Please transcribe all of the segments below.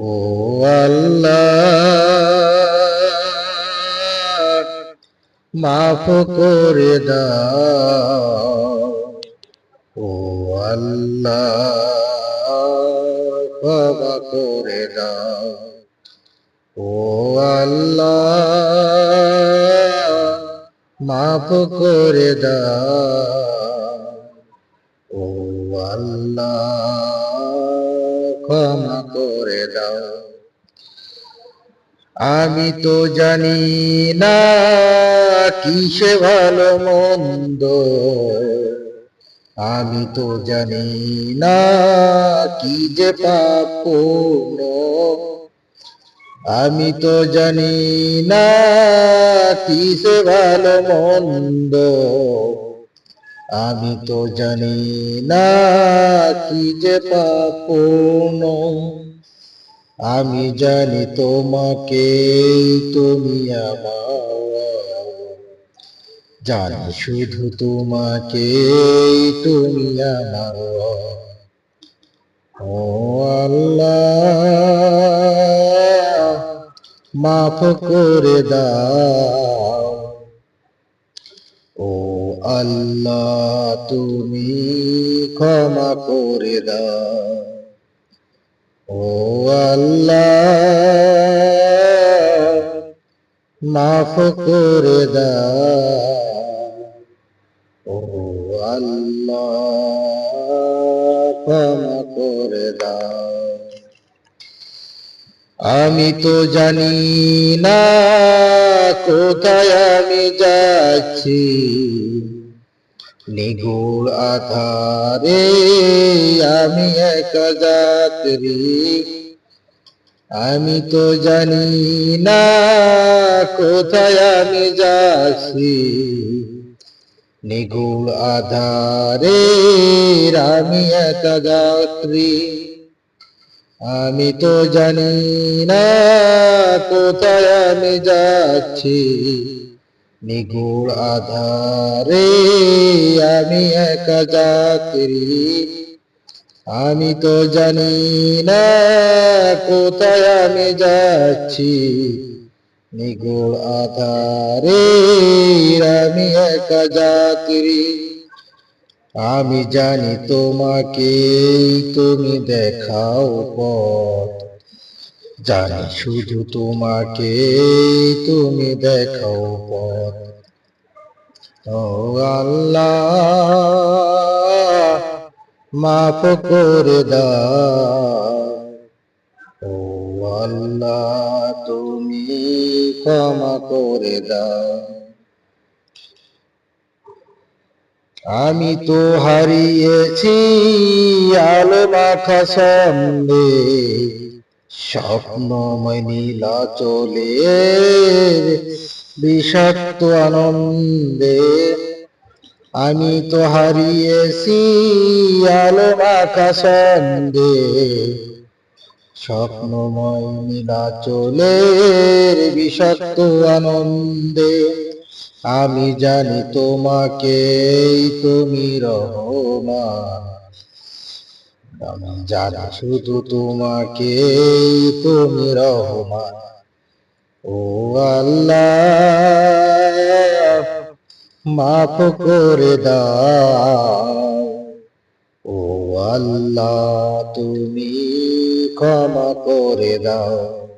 ও আল্লাহ, মাফ করে দাও। ও আল্লাহ, ক্ষমা করে দাও। ও আল্লাহ, মাফ করে দাও। ও আল্লাহ। ক্ষমা করে দাও। আমি তো জানি না কিসে ভালো মন্দ। আমি তো জানি না কি যে পাপ আমি তো জানি না কিসে ভালো মন্দ। আমি তো জানি না কি যে পাপ। আমি জানি তোমাকে, তুমি আমার জানি শুধু তোমাকে, তুমি আমার ও আল্লাহ, মাফ করে দাও। আল্লাহ তুমি ক্ষমা করে দাও। ও আল্লাহ, মাফ করে দাও। ও আল্লাহ, ক্ষমা করে দাও। আমি তো জানি না কোথায় আমি যাচ্ছি। নিগুড় আধারে আমি এক যাত্রী। আমি তো জানি না কোথায় আমি যাচ্ছি। নিগুড় আধারে আমি এক যাত্রী। আমি তো জানি না কোথায় আমি যাচ্ছি। নিগুড় আধারে আমি এক যাত্রী। আমি তো জানি না কোথায় আমি যাচ্ছি। নিগুড় আধারে আমি এক যাত্রী। আমি জানি তোমাকে তুমি দেখাও পথ। জানি শুধু তোমাকে তুমি দেখাও পথ। ও আল্লাহ মাফ করে দাও। ও আল্লাহ তুমি ক্ষমা করে দাও। আমি তো হারিয়েছি আলো মাখা সন্দে স্বপ্নময় নীলা চলে বিষাক্ত আনন্দে আমি তো হারিয়েছি আলো সন্দে স্বপ্নময় নীলা চলে বিষাক্ত আনন্দে আমি জানি তোমাকে তুমি রহমান। আমি শুধু তোমাকে তুমি রহমান। ও আল্লাহ, মাফ করে দাও। ও আল্লাহ, তুমি ক্ষমা করে দাও।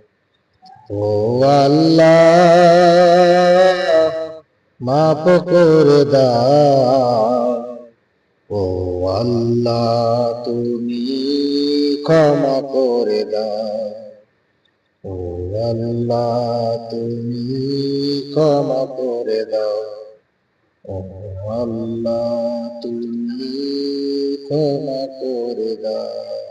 ও আল্লাহ, মাফ করে দাও। ও আল্লাহ তুমি ক্ষমা করে দাও। ও আল্লাহ তুমি ক্ষমা করে দাও। ও আল্লাহ তুমি ক্ষমা করে দাও।